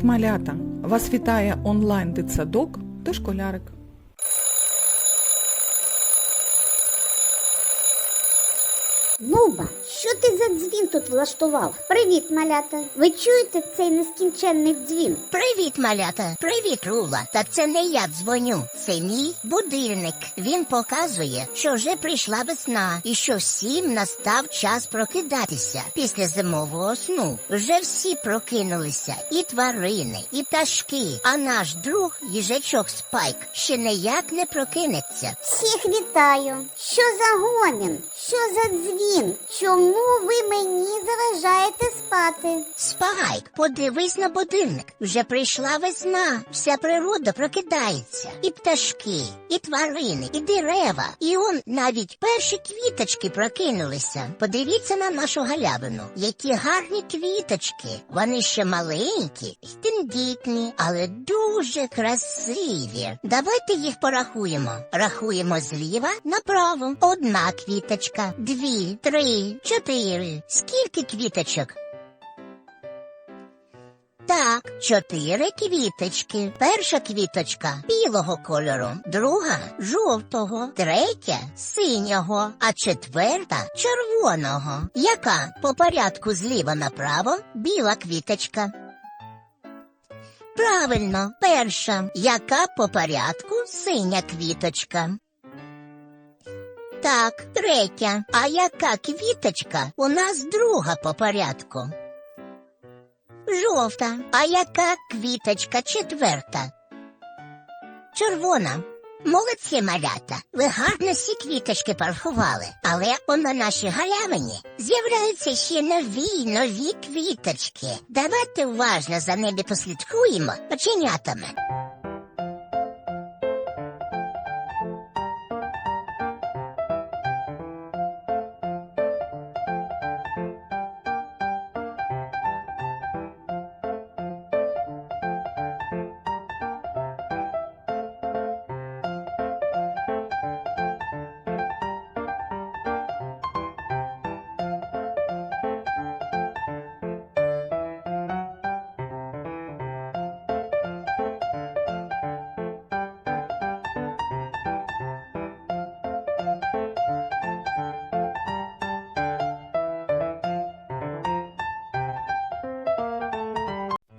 Привіт, малята! Вас вітає онлайн дитсадок та школярик. Буба, що ти за дзвін тут влаштував? Привіт, малята. Ви чуєте цей нескінченний дзвін? Привіт, малята. Привіт, Рула. Та це не я дзвоню. Це мій будильник. Він показує, що вже прийшла весна і що всім настав час прокидатися після зимового сну. Вже всі прокинулися, і тварини, і пташки. А наш друг їжачок Спайк ще ніяк не прокинеться. Всіх вітаю. Що за гомін? Що за дзвін? Чому ви мені заважаєте спати? Спайк, подивись на будильник. Вже прийшла весна. Вся природа прокидається. І пташки, і тварини, і дерева. І он навіть перші квіточки прокинулися. Подивіться на нашу галявину. Які гарні квіточки. Вони ще маленькі, й тендітні, але дуже красиві. Давайте їх порахуємо. Рахуємо зліва направо. Одна квіточка, дві, три, чотири. Скільки квіточок? Так, чотири квіточки. Перша квіточка білого кольору, друга жовтого, третя синього, а четверта червоного. Яка по порядку зліва направо біла квіточка? Правильно, перша. Яка по порядку синя квіточка? Так, третя. А яка квіточка у нас друга по порядку? Жовта. А яка квіточка четверта? Червона. Молодці малята. Ви гарно всі квіточки порахували. Але на нашій галявині з'являються ще нові нові квіточки. Давайте уважно за ними послідкуємо оченятами.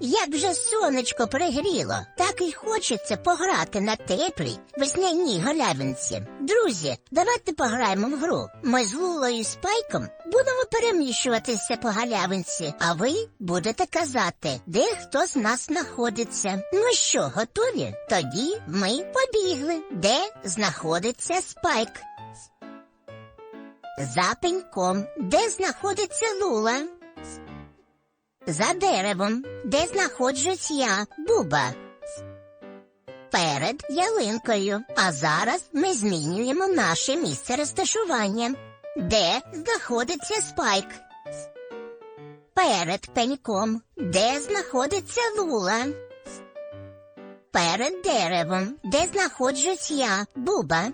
Як вже сонечко пригріло, так і хочеться пограти на теплій весняній галявинці. Друзі, давайте пограємо в гру. Ми з Лулою і Спайком будемо переміщуватися по галявинці, а ви будете казати, де хто з нас знаходиться. Ну що, готові? Тоді ми побігли. Де знаходиться Спайк? За пеньком. Де знаходиться Лула? За деревом, де знаходжусь я, Буба. Перед ялинкою. А зараз ми змінюємо наше місце розташування. Де знаходиться спайк? Перед пеньком. Де знаходиться лула? Перед деревом, де знаходжусь я, Буба.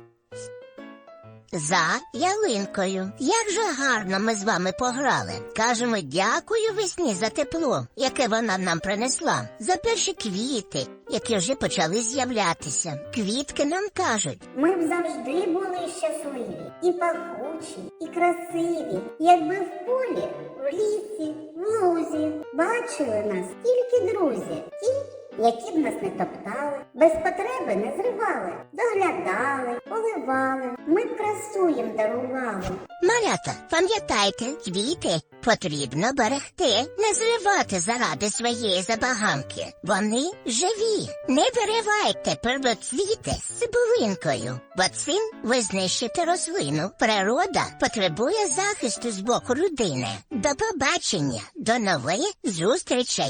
За ялинкою. Як же гарно ми з вами пограли. Кажемо дякую весні за тепло, яке вона нам принесла, за перші квіти, які вже почали з'являтися. Квітки нам кажуть. Ми б завжди були щасливі, і пахучі, і красиві, якби в полі, в лісі, в лузі бачили нас тільки друзі, ті, які б нас не топтали, без потреби не зривали, доглядали, поливали, ми б красу їм дарували. Малята, пам'ятайте, квіти потрібно берегти, не зривати заради своєї забаганки. Вони живі. Не виривайте первоцвіти з цибулинкою, бо цим ви знищите рослину. Природа потребує захисту з боку людини. До побачення, до нових зустрічей!